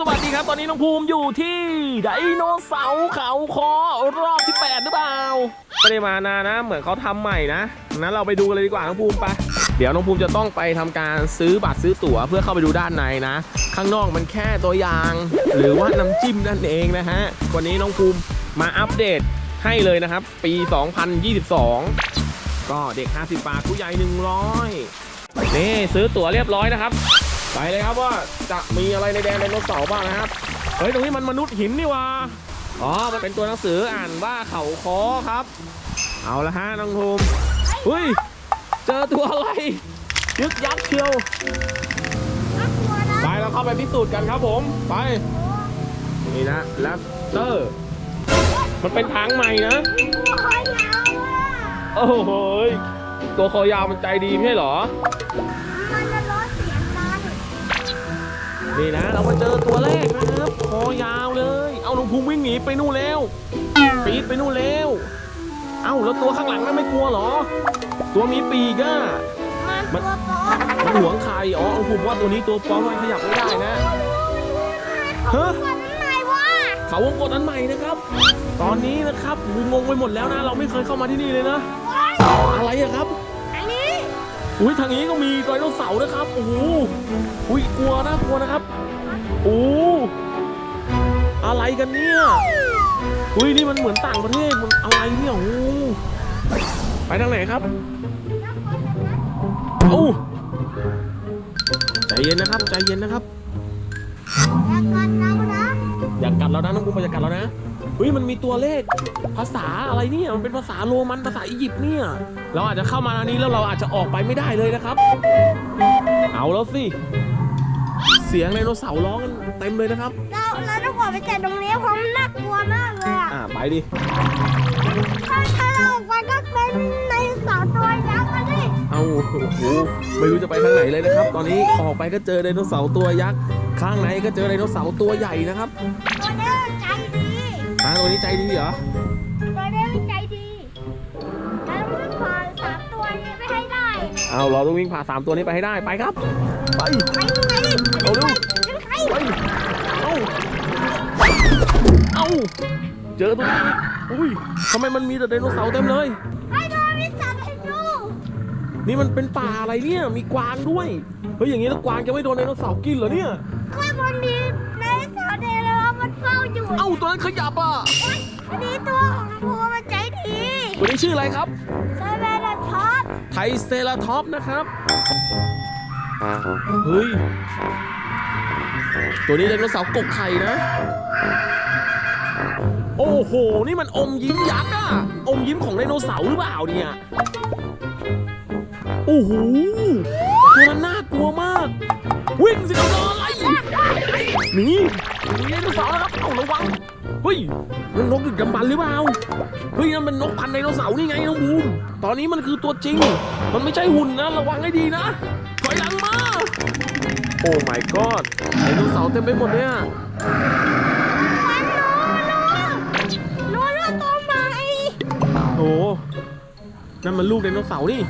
สวัสดีครับ ตอนนี้น้องภูมิอยู่ที่ไดโนเสาร์เขาคอรอบที่ 8 หรือเปล่าไม่ได้มานานนะ เหมือนเขาทำใหม่นะนั้นเราไปดูกันเลยดีกว่าน้องภูมิไปเดี๋ยวน้องภูมิจะต้องไปทำการซื้อบัตรซื้อตั๋วเพื่อเข้าไปดูด้านในนะ ข้างนอกมันแค่ตัวอย่าง หรือว่าน้ำจิ้มนั่นเองนะฮะวันนี้น้องภูมิมาอัปเดตให้เลยนะครับ ปี 2022 ก็เด็ก 50 บาทผู้ใหญ่ 100นี่ซื้อตั๋วเรียบร้อยนะครับ ไปเลยครับว่าจะมีอะไรในแดนไดโนเสาร์บ้างนะครับ เฮ้ยตรงนี้มันมนุษย์หินนี่หว่าอ๋อ มันเป็นตัวหนังสืออ่านว่าเขาคอครับ เอาละฮะน้องภูมิเฮ้ย เจอตัวอะไรยึกยักษ์เชียวน่ากลัวนะไปเราเข้าไปพิสูจน์กันครับผม ไปนี่นะแรปเตอร์ มันเป็นทางใหม่นะตัวคอยาวอะโอ้โหยตัวคอยาวมันใจดีไม่ใช่เหรอ นี่นะเรามาเจอตัวแรกนะครับคอยาวเลย เอาน้องภูมิวิ่งหนีไปนู่นแล้วปีดไปนู่นแล้วเอ้าแล้วตัวข้างหลังนั่นไม่กลัวหรอ ตัวมีปีกอะมันมันหวงใครอ๋อน้องภูมิว่าตัวนี้ตัวปลอมมันขยับไม่ได้นะฮะมันไหนวะเขาวงกดอันใหม่นะครับ ตอนนี้นะครับภูมิงงไปหมดแล้วนะ เราไม่เคยเข้ามาที่นี่เลยนะ อะไรอะครับ อุ้ยทางนี้ก็มีไดโนเสาร์นะครับโอ้โหอุ้ยกลัวนะกลัวนะครับโอ้อะไรกันเนี่ยอุ้ยนี่มันเหมือนต่างประเทศมันอะไรเนี่ยโอ้โหไปทางไหนครับโอ้ใจเย็นนะครับใจเย็นนะครับอย่ากัดเรานะอย่ากัดเรานะน้องบูมอย่ากัดเรานะ เฮ้ยมันมีตัวเลข ภาษาอะไรเนี่ยมันเป็นภาษาโรมันภาษาอียิปต์เนี่ย เราอาจจะเข้ามาอันนี้แล้วเราอาจจะออกไปไม่ได้เลยนะครับ เอาแล้วสิ เสียงไดโนเสาร์ร้องกันเต็มเลยนะครับ เราเราต้องออกไปจากตรงนี้เพราะมันน่ากลัวมากเลยอะอ่าไปดิ ถ้าถ้าเราออกไปก็เป็นในเสาตัวยักษ์อะดิเอาโอ้โหไม่รู้จะไปทางไหนเลยนะครับ ตอนนี้ออกไปก็เจอไดโนเสาร์ตัวยักษ์ ข้างในก็เจอไดโนเสาร์ตัวใหญ่นะครับ ตัวนี้มันใจดีอ่า ตัวนี้ใจดีเหรอตัวนี้มันใจดีแล้วมันผ่านสามตัวนี้ไปให้ได้เอาเราต้องวิ่งผ่าสามตัวนี้ไปให้ได้ไปครับไปไปไปเอาเร็วไงไปเอาเอาเจอตัวนี้อุ้ยทำไมมันมีแต่ไดโนเสาร์เต็มเลยให้ดูมิสันให้ดูนี่มันเป็นป่าอะไรเนี่ยมีกวางด้วยเฮ้ยอย่างนี้แล้วกวางจะไม่โดนไดโนเสาร์กินเหรอเนี่ยข้างบนนี้ เฝ้าอยู่เอ้าตัวนั้นขยับอะอันนี้ตัวของภูมันใจดีตัวนี้ชื่ออะไรครับไซเบรท็อปไทเซราท็อปส์นะครับ เฮ้ย ตัวนี้ไดโนเสาร์กกไข่นะ โอ้โห นี่มันอมยิ้มยักษ์อะอมยิ้มของไดโนเสาร์หรือเปล่าเนี่ย โอ้โหตัวนั้นน่า กลัวมาก วิ่งสิครับรออะไรหนีหนีไดโนเสาร์นะครับเอาระวังเฮ้ยมันนกดึกดำบรรพ์หรือเปล่าเฮ้ยนั่นเป็นนกพันธุ์ไดโนเสาร์นี่ไงน้องบูมตอนนี้มันคือตัวจริง มันไม่ใช่หุ่นนะระวังให้ดีนะถอยหลังมาโอ้ my god ไดโนเสาร์เต็มไปหมดเนี่ยมันรู้รู้รู้เรื่องตัวใหม่โอ้นั่นมันลูกไดโนเสาร์นี่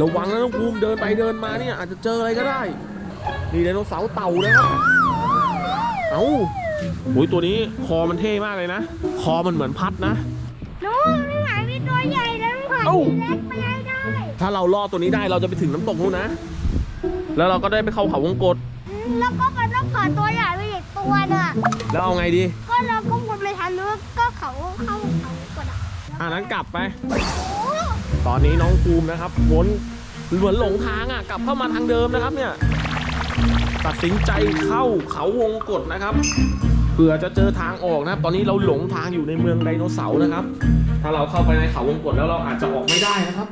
ระวังนะน้องภูมิเดินไปเดินมาเนี่ยอาจจะเจออะไรก็ได้ นี่ไดโนเสาร์เต่านะครับเอ้าโอ้ยตัวนี้คอมันเท่มากเลยนะ คอมันเหมือนพัดนะรู้ไม่ไหนมีตัวใหญ่แล้วผ่านเอ้าเล็กไปให้ได้ ถ้าเราลอดตัวนี้ได้เราจะไปถึงน้ำตกนู้นนะ แล้วเราก็ได้ไปเข้าเขาวงกตแล้วก็มันต้องผ่านตัวใหญ่ไปอีกตัวน่ะแล้วเอาไงดี ก็เราก็วนไปทางนู้นก็เขาเข้าเขากดอะอ่านั้นกลับไปโอ้ ตอนนี้น้องภูมินะครับวนเหมือนหลงทางอะกลับเข้ามาทางเดิมนะครับเนี่ยตัดสินใจเข้าเขาวงกฏนะครับเผื่อจะเจอทางออกนะครับตอนนี้เราหลงทางอยู่ในเมืองไดโนเสาร์นะครับ ถ้าเราเข้าไปในเขาวงกฏแล้วเราอาจจะออกไม่ได้นะครับ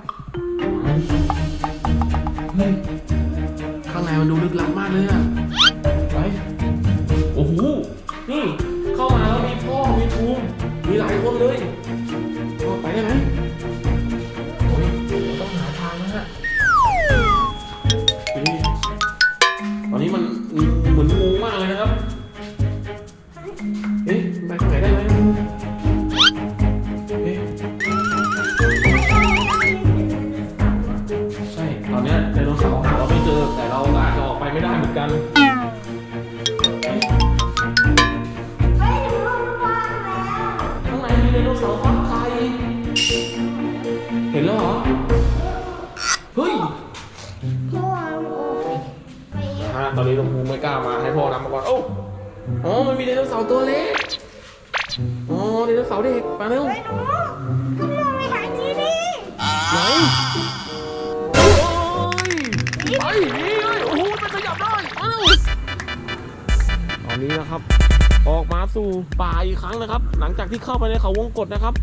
ข้างในมันดูลึกลับมากเลยอะไปโอ้โหนี่ ดโนเสาร์ฟักไข่เห็นแล้วเหรอ เฮ้ย พ่อไปตอนนี้ลุงภูไม่กล้ามาให้พ่อนับมาก่อนโอ้อ๋อ มันมีไดโนเสาร์ตัวเล็ก อ๋อไดโนเสาร์เด็ก มาเร็ว ไอ้หล้นลงไปทางี้ดิไหฮ้ยไปนี่โอ้โหมันขยับได้ตอนนี้นะครับ ออกมาสู่ป่าอีกครั้งนะครับ หลังจากที่เข้าไปในเขาวงกฏนะครับ